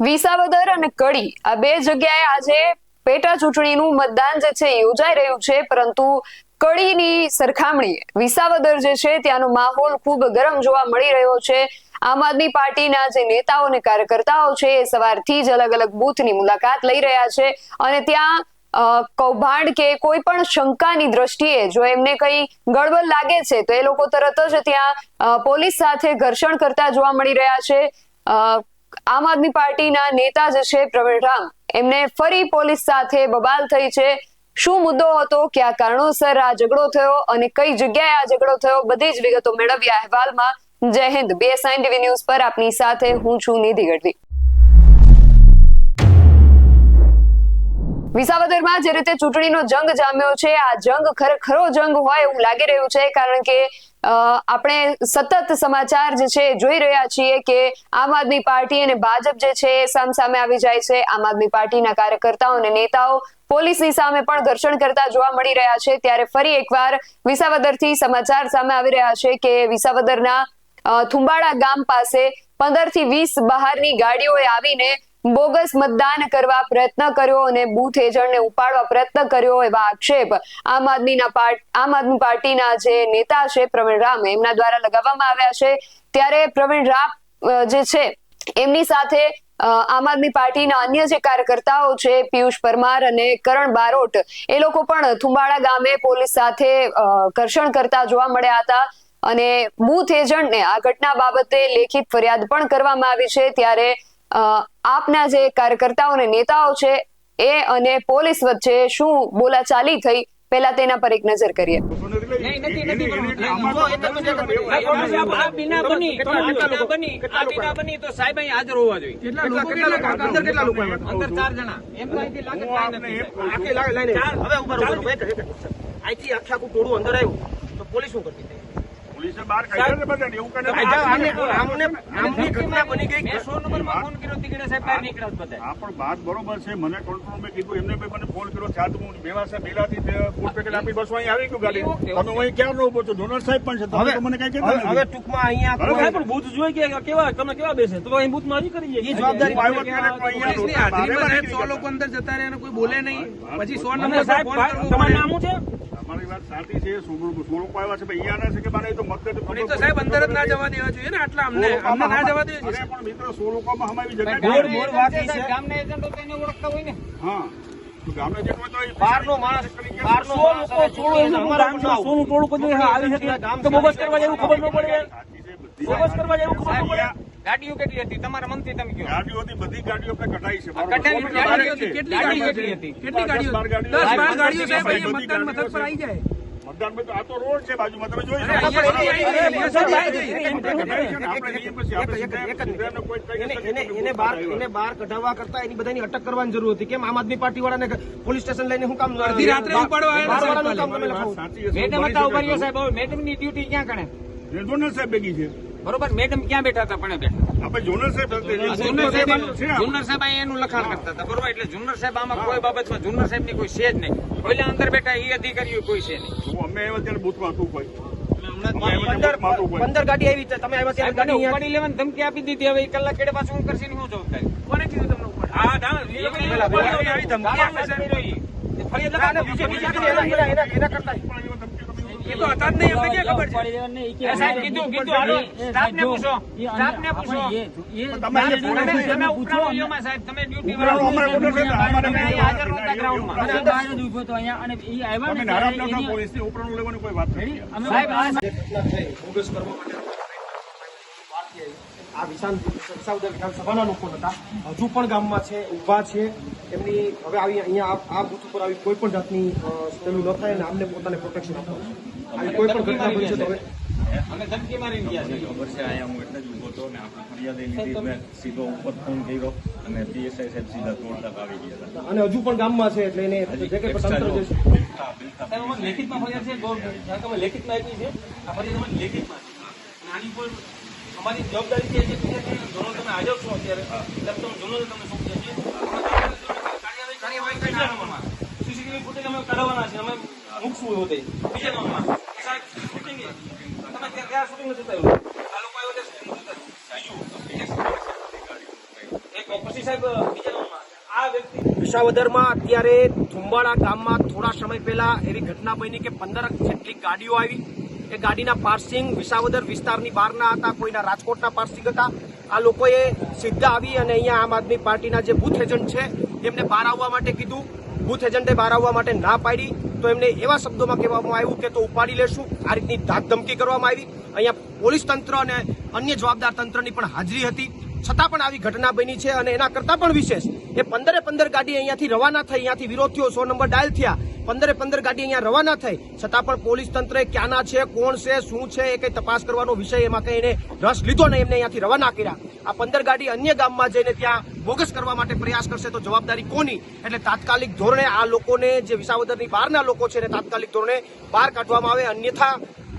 વિસાવદર અને કડી. આ બે જગ્યાએ આજે પેટા ચૂંટણીનું મતદાન જે છે યોજાઈ રહ્યું છે, પરંતુ કડીની સરખામણીએ વિસાવદર જે છે ત્યાંનો માહોલ ખૂબ ગરમ જોવા મળી રહ્યો છે. આમ આદમી પાર્ટીના જે નેતાઓ અને કાર્યકર્તાઓ છે એ સવારથી જ અલગ અલગ બૂથની મુલાકાત લઈ રહ્યા છે અને ત્યાં કૌભાંડ કે કોઈ પણ શંકાની દ્રષ્ટિએ જો એમને કઈ ગડબડ લાગે છે, તો એ લોકો તરત જ ત્યાં પોલીસ સાથે ઘર્ષણ કરતા જોવા મળી રહ્યા છે. આમ આદમી પાર્ટીના નેતા જે છે, પ્રવીણ રામ, એમને ફરી પોલીસ સાથે બબાલ થઈ છે. શું મુદ્દો હતો? કયા કારણોસર આ ઝઘડો થયો? અને કઈ જગ્યાએ આ ઝઘડો થયો? બધી જ વિગતો મેળવ્યા અહેવાલમાં. જય હિન્દ બીએસઆઈ ટીવી ન્યૂઝ પર આપની સાથે હું છું નિધિ ગઢવી. વિસાવદરમાં જે રીતે ચૂંટણીનો જંગ જામ્યો છે, આ જંગ ખરેખરો જંગ હોય એવું લાગી રહ્યું છે, કારણ કે આપણે સતત સમાચાર જે છે, જોઈ રહ્યા છીએ કે આમ આદમી પાર્ટી અને ભાજપ જે છે સામસામે આવી જાય છે. આમ આદમી પાર્ટીના કાર્યકર્તાઓ અને નેતાઓ પોલીસની સામે પણ ઘર્ષણ કરતા જોવા મળી રહ્યા છે. ત્યારે ફરી એકવાર વિસાવદરથી સમાચાર સામે આવી રહ્યા છે કે વિસાવદરના થુંબાડા ગામ પાસે પંદરથી વીસ બહારની ગાડીઓએ આવીને બોગસ મતદાન કરવા પ્રયત્ન કર્યો અને બુથ એજન્ટને ઉપાડવા પ્રયત્ન કર્યો એવા આક્ષેપ આમ આદમીના આમ આદમી પાર્ટીના જે નેતા છે પ્રવીણ રામ, એમના દ્વારા લગાવવામાં આવ્યા છે. ત્યારે પ્રવીણ રામ જે છે, એમની સાથે આમ આદમી પાર્ટીના અન્ય જે કાર્યકર્તાઓ છે, પિયુષ પરમાર અને કરણ બારોટ, એ લોકો પણ થુંબાડા ગામે પોલીસ સાથે ઘર્ષણ કરતા જોવા મળ્યા હતા. અને બુથ એજન્ટને આ ઘટના બાબતે લેખિત ફરિયાદ પણ કરવામાં આવી છે. ત્યારે આપના જે કાર્યકર્તાઓ અને નેતાઓ છે એ અને પોલીસ વચ્ચે શું બોલાચાલી થઈ પહેલા તેના પર એક નજર કરીએ. પોલીસે અહીંથી. આખી આખે ટોળું અંદર આવ્યું તો શું કરતી હતી? પોલીસે બહાર કાઢ્યો ને બધાને, એવું કરે આમને- આમને- આમની ઘટના બની ગઈ. કે 100 નંબરમાં ફોન કર્યો તીકડે સાહેબ બહાર નીકળ્યા બધા. હા પણ વાત બરોબર છે. મને કંટ્રોલ મેં કીધું એમને ભાઈ મને ફોન કર્યો ચાર હું મેવા સાહેબ પહેલાથી તે ફૂડ પેકેટ આપી બસ અહીં આવી ગયું ગાડી. તમે અહીં ક્યાં ઊભો છો? ડોનર સાહેબ પણ છે. તમે મને કઈ કહેતા હવે હવે ટૂંકમાં અહીંયા બરાબર. કોઈ- પણ ભૂત જોઈ કે કેવા તમે કેવા બેસે? તો અહીં બુથમાં કરી એ જવાબદારી હાજરીમાં બહાર સાહેબ સો નીકળી લોકો અંદર જતા રહે અને કોઈ બોલે નહીં. પછી સો નંબર સાહેબ તમારું નામ શું છે? ગયા. તમારી વાત સાચી છે લોકો આવ્યા છે અહીંયા છે કે મારે તો મતદાન તો સાહેબ અંદર જ ના જવા દેવા જોઈએ ને આટલા અમને અમને ના જવા દેવા જોઈએ પણ મિત્રો સો લોકોમાં હમાવી જગ્યા ગામના છે. બોર્ડ છે, ગામના એજન્ટો તો એને ઓળખતા હોય ને. હા. તો ગામના જે કોઈ તો અહીં બહારનો માણસ બહારનો સો માણસ લોકો અને છોડો એનું અમારા ગામ ગામમાં સોનું ટોળું કોઈ આવી શકે તો બોગસ કરવા જેવું ખબર ન પડે. બોગસ કરવા જેવું ખબર ન પડે. ગાડીઓ કેટલી હતી? તમારા મનથી તમે કહો. ગાડીઓ હતી બધી ગાડીઓ આપણે કઢાઈ છે. કેટલી ગાડી ગાડીઓ હતી? કેટલી ગાડીઓ 10 12 ગાડીઓ. સાહેબ અહીંયા મતદાન મથક પર આવી જાય. મતદાનમાં તો આ તો રોડ છે બાજુમાં તમે જોઈ શકો. ને, એને બહાર એને બહાર કઢાવવા કરતા એની બધાની અટક કરવાની જરૂર હતી. કેમ? આમ આદમી પાર્ટી વાળાને પોલીસ સ્ટેશન લઈને હું કામ અડધી રાત્રે ઉપાડવા. મેડમ હતા ઊભા સાહેબ. હવે મેડમની ડ્યુટી ક્યાં ગણે એ સાહેબ ભેગી છે. બરોબર? મેડમ ક્યાં બેઠા હતા? પણ બેઠા આપણે જોનલ સાહેબ સાથે સાહેબ છે સાહેબ એનું લખાણ કરતા હતા બરોબર? એટલે જુન્નર સાહેબ આમાં કોઈ બાબતમાં જુન્નર સાહેબની કોઈ છે જ નહીં. પેલા અંદર બેઠા એ અધિકારીઓ કોઈ છે નહીં. અમે ત્યારે બૂથમાં હતું કોઈ. પંદર ગાડી આવી તમે આવ્યા ત્યારે ઉપાડી લેવાની ધમકી આપી દીધી. હવે કલાક કેડે પાછું હું કરશે હું જવાબદારી કોને કીધું તમને ઉપર હા ના ધમકી આપે છે ફરિયાદ એના કરતા. એ તો હતા જ નહીં અમને ક્યાં ખબર છે? સાહેબ કીધું કીધું હાલો સ્ટાફને પૂછો સ્ટાફને પૂછો. તમે તમે તમે પોલીસની લેવાની કોઈ વાત નથી. સાહેબ કરવા માટે. આ વિશાલ વિસાવદર વિધાનસભાના લોકો હતા. હજુ પણ ગામમાં છે ઊભા છે. એમની હવે આવી અહીંયા આ- બુથ ઉપર આવી કોઈ પણ જાતની પેલું ન થાય અને આમને પોતાને પ્રોટેક્શન આપવાનું આવી કોઈ પણ ઘટના બની છે તો હવે અમે ધમકી મારીને ગયા છે ખબર છે અહીંયા હું એટલે જ ઊભો હતો ને આપણે ફરિયાદ લીધી મેં સીધો ઉપર ફોન કર્યો અને પીએસઆઈ સાહેબ સીધા તોડતા આવી ગયા હતા. અને હજુ પણ ગામમાં છે એટલે એને જે કંઈ તંત્ર જે છે લેખિતમાં ફરિયાદ છે લેખિતમાં આપી છે. આ ફરિયાદ લેખિતમાં છે. આની ઉપર અમારી જવાબદારી છે જે કંઈ તમે હાજર છો અત્યારે. સાહેબ તમે ધોરણો તમને કાર્યવાહી કાર્યવાહી સીસીટીવી ફૂટેજ અમે કઢાવવાના છે. અમે મૂકશું તે. બીજા ગામમાં સાહેબ શૂટિંગ તમે ત્યાં શૂટિંગ નથી થયું આ લોકો આવ્યો એક પછી સાહેબ બીજા આવે આ વ્યક્તિ વિસાવદરમાં અત્યારે થુંબાળા ગામમાં થોડા સમય પહેલા એવી ઘટના બની કે પંદર જેટલી ગાડીઓ આવી. એ ગાડીના પાર્સિંગ વિસાવદર વિસ્તારની બહારના હતા, કોઈના રાજકોટના પાર્સિંગ હતા. આ લોકોએ સીધા આવી અને અહીંયા આમ આદમી પાર્ટીના જે બુથ એજન્ટ છે, એમને બહાર આવવા માટે કીધું. બુથ એજન્ટે બહાર આવવા માટે ના પાડી, તો એમને એવા શબ્દોમાં કહેવામાં આવ્યું કે તો ઉપાડી લેશું. આ રીતની ધમકી કરવામાં આવી. અહીંયા પોલીસ તંત્ર અને અન્ય જવાબદાર તંત્રની પણ હાજરી હતી. છતાં પણ આવી ઘટના બની છે અને એના કરતાં પણ વિશેષ, એ પંદરે પંદર ગાડી અહીંયાથી રવાના થઈ, અહીંયાથી વિરોધીઓ સો નંબર ડાયલ થયા. પંદરે પંદર ગાડી અહીંયા રવાના થઈ. છતાં પણ પોલીસ તંત્રએ ક્યાંના છે, કોણ છે, શું છે, એ કઈ તપાસ કરવાનો વિષય એમાં કઈ એને રસ લીધો નહીં, એમને અહીંયાથી રવાના કર્યા. આ પંદર ગાડી અન્ય ગામમાં જઈને ત્યાં બોગસ કરવા માટે પ્રયાસ કરશે તો જવાબદારી કોની? એટલે તાત્કાલિક ધોરણે આ લોકોને જે વિસાવદરની બહારના લોકો છે એને તાત્કાલિક ધોરણે બહાર કાઢવામાં આવે. અન્યથા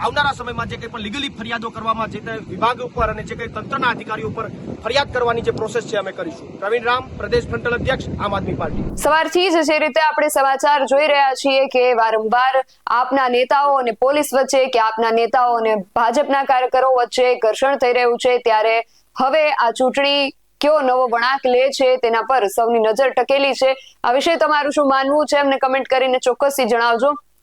આવનારા સમયમાં જે કંઈ પણ લીગલી ફરિયાદો કરવામાં જે વિભાગ ઉપર અને જે કંઈ તંત્રના અધિકારીઓ ઉપર ફરિયાદ કરવાની જે પ્રોસેસ છે અમે કરીશું. પ્રવીણ રામ, પ્રદેશ ફ્રન્ટલ અધ્યક્ષ, આમ આદમી પાર્ટી. સવારથી જ જે રીતે આપણે સમાચાર જોઈ રહ્યા છીએ કે વારંવાર આપના નેતાઓ અને પોલીસ વચ્ચે કે આપના નેતાઓ અને ભાજપના કાર્યકરો વચ્ચે ઘર્ષણ થઈ રહ્યું છે, ત્યારે હવે આ ચૂંટણી કયો નવો વળાંક લે છે તેના પર સૌની નજર ટકેલી છે. આ વિશે તમારું શું માનવું છે, અમને કમેન્ટ કરીને ચોક્કસથી જણાવજો.